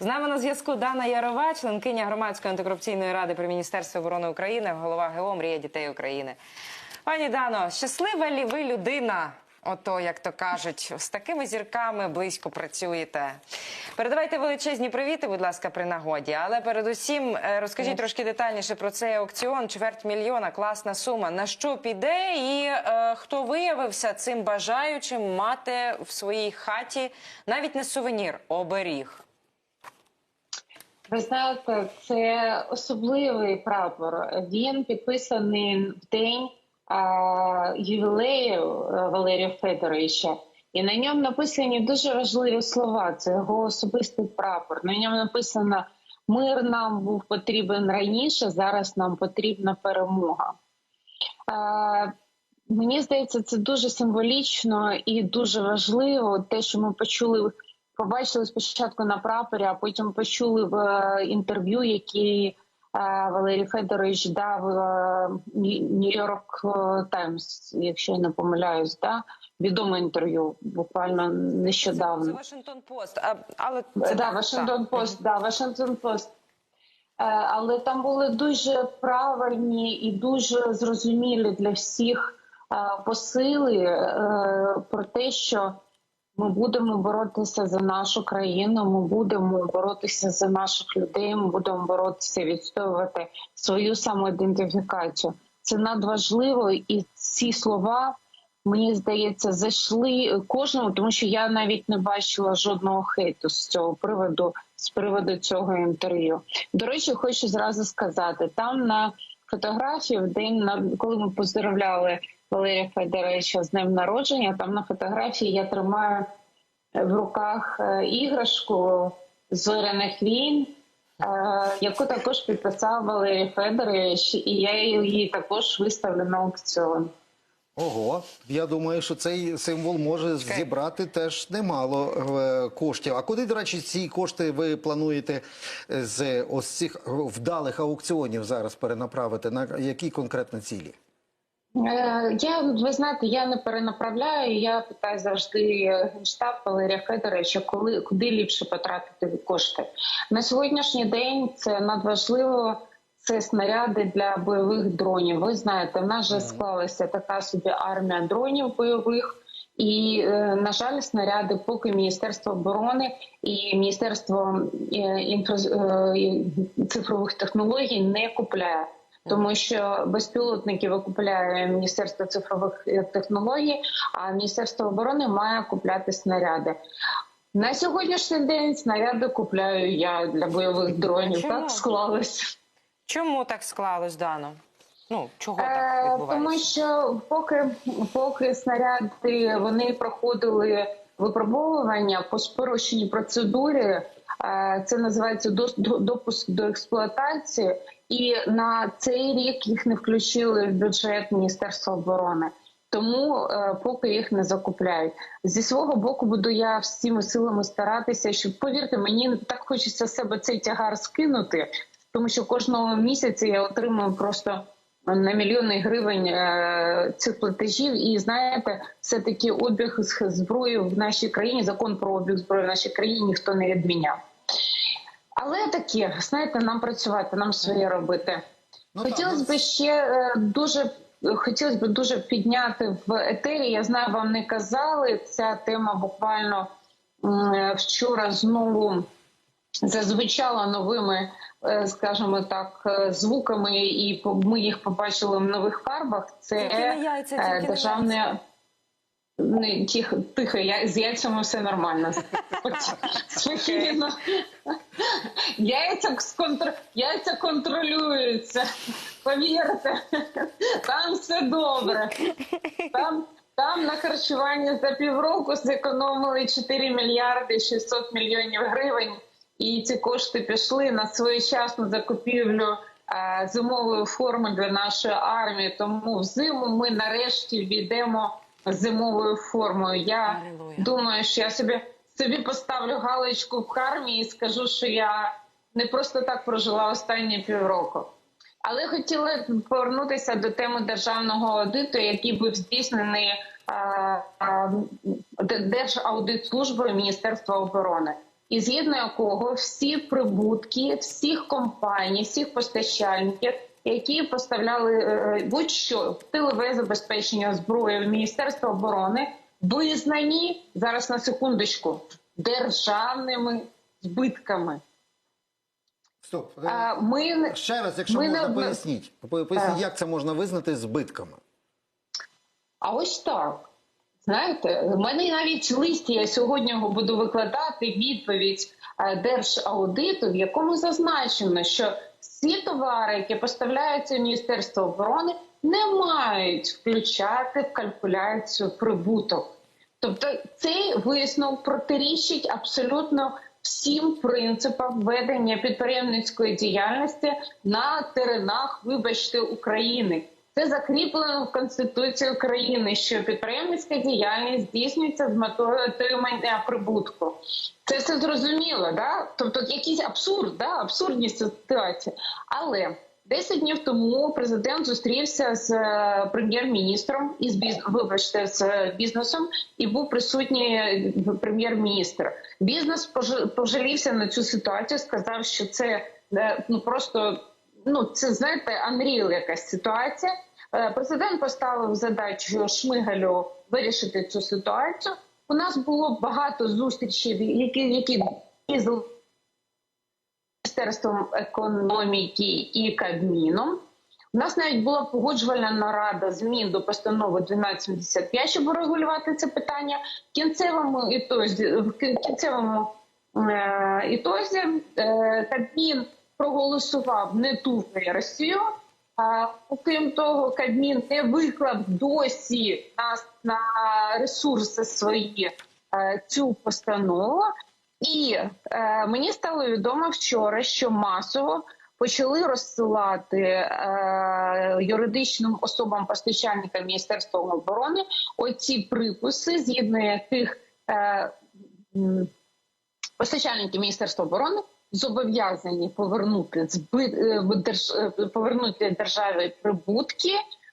З нами на зв'язку Дана Ярова, членкиня громадської антикорупційної ради при міністерстві оборони України, голова ГО «Мрія дітей України. Пані Дано, щаслива лі ви людина? Ото, як то кажуть, з такими зірками близько працюєте. Передавайте величезні привіти, будь ласка, при нагоді. Але передусім е, розкажіть трошки детальніше про цей аукціон. Чверть мільйона, класна сума. На що піде, і е, хто виявився цим бажаючим мати в своїй хаті навіть не сувенір, оберіг. Ви знаєте, це особливий прапор. Він підписаний в день ювілею е, Валерія Федоровича. І на ньому написані дуже важливі слова. Це його особистий прапор. На ньому написано: мир нам був потрібен раніше, зараз нам потрібна перемога. Мені здається, це дуже символічно і дуже важливо. Те, що ми почули, побачили спочатку на прапорі, а потім почули в е, інтерв'ю, які е, Валерій Федорович дав е, Нью-Йорк Таймс, якщо я не помиляюсь, да? відоме інтерв'ю, буквально Це нещодавно. Вашингтон Пост. Але це Да, Вашингтон. Пост, да, Вашингтон Пост. Але там були дуже правильні і дуже зрозумілі для всіх посили про те, що ми будемо боротися за нашу країну, ми будемо боротися за наших людей, ми будемо боротися, відстоювати свою самоідентифікацію. Це надважливо, і ці слова мені здається зайшли кожному, тому що я навіть не бачила жодного хейту з цього приводу, з приводу цього інтерв'ю. До речі, хочу зразу сказати: там на фотографії, в день коли ми поздравляли Валерія Федоровича з днем народження, там на фотографії я тримаю в руках е, іграшку зоряних війн. е, Яку також підписав Валерій Федорович, і я її також виставлю на аукціон. Ого, я думаю, що цей символ може зібрати теж немало е, коштів. А куди, до речі, ці кошти ви плануєте з ось цих вдалих аукціонів зараз перенаправити? На які конкретно цілі? Е, Я ви знаєте, я не перенаправляю. Я питаю завжди генштаб Валерія Федоровича, коли куди ліпше потратити кошти на сьогоднішній день. Це надважливо. Це снаряди для бойових дронів. Ви знаєте, в нас вже склалася така собі армія дронів бойових. І е, на жаль, снаряди, поки Міністерство оборони і Міністерство е, інфра... цифрових технологій не купляє, тому що безпілотники викупляє Міністерство цифрових е, технологій, а Міністерство оборони має купляти снаряди. На сьогоднішній день снаряди купляю я для бойових дронів. Чому? Так склалося. Чому так склалось, Дано? Ну, чого так Е, відбувається? Тому що поки, поки снаряди вони проходили випробовування по спрощеній процедурі, е, це називається допуск до експлуатації, і на цей рік їх не включили в бюджет Міністерства оборони. Тому е, поки їх не закупляють зі свого боку, буду я всіми силами старатися, щоб повірте, мені так хочеться себе цей тягар скинути, тому що кожного місяця я отримую просто на мільйони гривень е, цих платежів. І знаєте, все таки обіг зброї в нашій країні, закон про обіг зброї в нашій країні ніхто не відміняв. Але таке, знаєте, нам працювати, нам своє робити. Ну, Хотілося б ще е, дуже хотілося б дуже підняти в етері. Я знаю, вам не казали. Ця тема буквально вчора знову зазвучала новими, е, скажімо так, е, звуками, і ми їх побачили в нових фарбах. Це Тільки не яйця, тільки не державне. яйця. Не, тихо, тихо, я, з яйцями все нормально. Спокійно. Яйця, сконтр... Яйця контролюються. Повірте, там все добре. Там, там на харчування за півроку зекономили 4 мільярди 600 мільйонів гривень. І ці кошти пішли на своєчасну закупівлю е, зимової форми для нашої армії. Тому взиму ми нарешті війдемо зимовою формою. Я думаю, що я собі собі поставлю галочку в кармі і скажу, що я не просто так прожила останні півроку. Але хотіла повернутися до теми державного аудиту, який був здійснений е, е, Держаудитслужбою Міністерства оборони. і згідно якого всі прибутки всіх компаній, всіх постачальників, які поставляли е, будь-що тилове забезпечення зброї в Міністерство оборони, визнані зараз на секундочку державними збитками. Стоп. А ми Ще раз, якщо ми можна, не- поясніть. Поясніть, як це можна визнати збитками? А ось так. Знаєте, в мене навіть в листі я сьогодні його буду викладати відповідь е, Держаудиту, в якому зазначено, що всі товари, які поставляються Міністерство оборони, не мають включати в калькуляцію прибуток. Тобто цей висновок протирічить абсолютно всім принципам ведення підприємницької діяльності на теренах, вибачте, України. Це закріплено в Конституції України, що підприємницька діяльність здійснюється з метою отримання прибутку. Це все зрозуміло, да? Тобто якийсь абсурд, да? абсурдні ситуації. Але 10 днів тому президент зустрівся з е, прем'єр-міністром і з вибачте, з е, бізнесом, і був присутній е, прем'єр-міністр. Бізнес пож- пожалівся на цю ситуацію, сказав, що це ну просто ну це знаєте, Unreal якась ситуація. Е, Президент поставив задачу Шмигалю вирішити цю ситуацію. У нас було багато зустрічей, які які із Міністерством економіки і Кабміном. У нас навіть була погоджувальна нарада змін до постанови 1275, щоб урегулювати це питання. В кінцевому ітозі, в кінцевому е, ітозі е, Кабмін проголосував не ту версію. Окрім того, Кабмін не виклав досі на, на ресурси свої е, цю постанову. І е, мені стало відомо вчора, що масово почали розсилати е, юридичним особам постачальникам Міністерства оборони оці приписи, згідно яких е, постачальники Міністерства оборони зобов'язані повернути зби, е, е, повернути державі прибутки,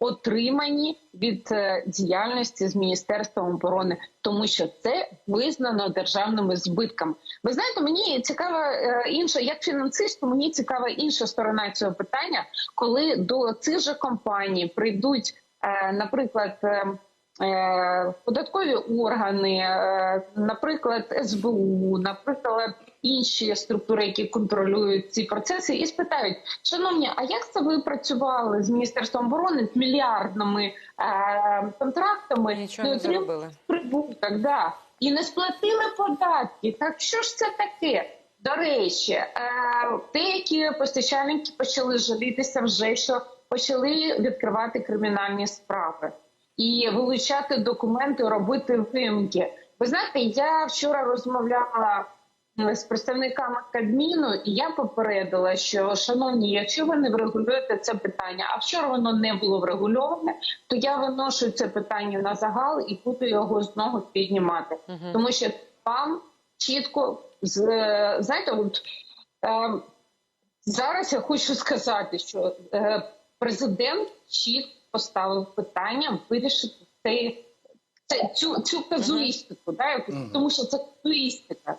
отримані від е, діяльності з Міністерством оборони, тому що це визнано державними збитками. Ви знаєте, мені цікава інша, як фінансисту, мені цікава інша сторона цього питання, коли до цих же компаній прийдуть, наприклад. Податкові органи, наприклад, СБУ, наприклад, інші структури, які контролюють ці процеси, і спитають: шановні, а як це ви працювали з міністерством оборони з мільярдними е, контрактами? Нічого не заробили. прибуток, да. і не сплатили податки. Так що ж це таке? До речі, е, деякі постачальники почали жалітися вже, що почали відкривати кримінальні справи і вилучати документи, робити вимки. Ви знаєте, я вчора розмовляла з представниками Кабміну, і я попередила, що шановні, якщо ви не врегулюєте це питання, а вчора воно не було врегульоване, то я виношу це питання на загал і буду його знову піднімати, тому що вам чітко з знаєте, от е, зараз я хочу сказати, що е, президент чітко поставив питання вирішити цей. Це цю цю казуїстику, да, тому що це казуїстика.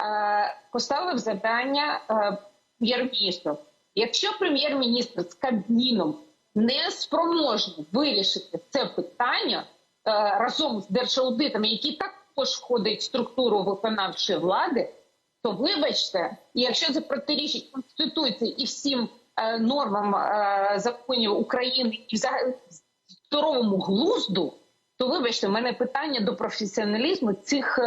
Е, поставив завдання е, прем'єр-міністру. Якщо прем'єр-міністр з Кабміном не спроможний вирішити це питання е, разом з держаудитами, які також входять в структуру виконавчої влади, то вибачте, якщо це протирічить конституції і всім нормам законів України і взагалі здоровому глузду, то вибачте, в мене питання до професіоналізму цих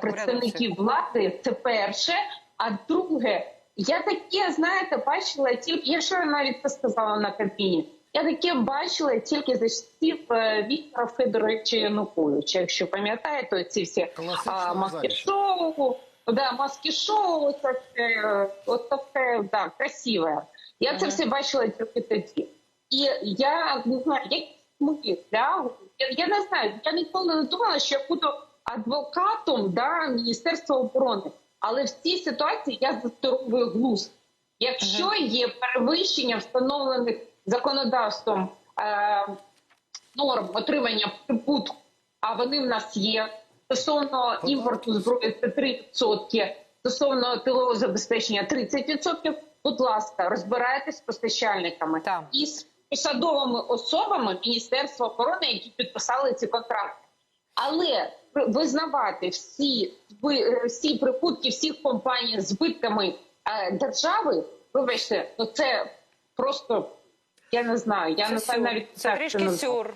представників влади. Це перше. А друге, я таке, знаєте, бачила тільки. Я вчора навіть це сказала на Кабміні. Я таке бачила тільки за часів е, Віктора Федоровича Януковича. Якщо пам'ятаєте, ці всі а, маски шоу, да, маски шоу, це все, от таке, да, красиве. Я це все бачила тільки тоді. І я не знаю, як да, я, я не знаю, я ніколи не думала, що я буду адвокатом да, Міністерства оборони. Але в цій ситуації я за здоровий глузд. Якщо є перевищення встановлених законодавством е, норм отримання прибутку, а вони в нас є, Стосовно імпорту зброї це 3%, стосовно тилового забезпечення 30%. Будь ласка, розбирайтесь з постачальниками Так. і з посадовими особами Міністерства оборони, які підписали ці контракти. Але визнавати всі всі прибутки всіх компаній збитками е, держави, вибачте, ну це просто я не знаю. Я не знаю навіть Це трішки сюр.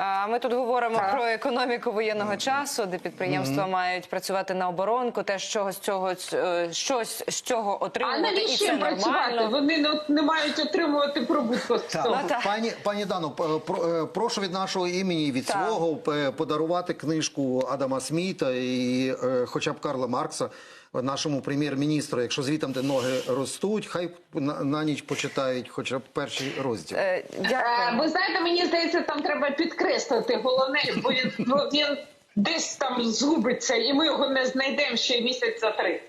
А ми тут говоримо Так. про економіку воєнного часу, де підприємства мають працювати на оборонку, теж чогось з цього е, щось з цього А отримувати, і навіщо їм працювати? Вони не, не мають отримувати прибутку з Так, цього. Ну, так. пані пані Дано, про- е, прошу від нашого імені від Так. свого подарувати книжку Адама Сміта і е, хоча б Карла Маркса нашому прем'єр-міністру. Якщо звітам де ноги ростуть, хай на, на ніч почитають хоча б перший розділ. Е, Е, Дякую. Ви знаєте, мені здається, там треба підкреслити головне, бо він, бо він десь там згубиться, і ми його не знайдемо ще місяця три.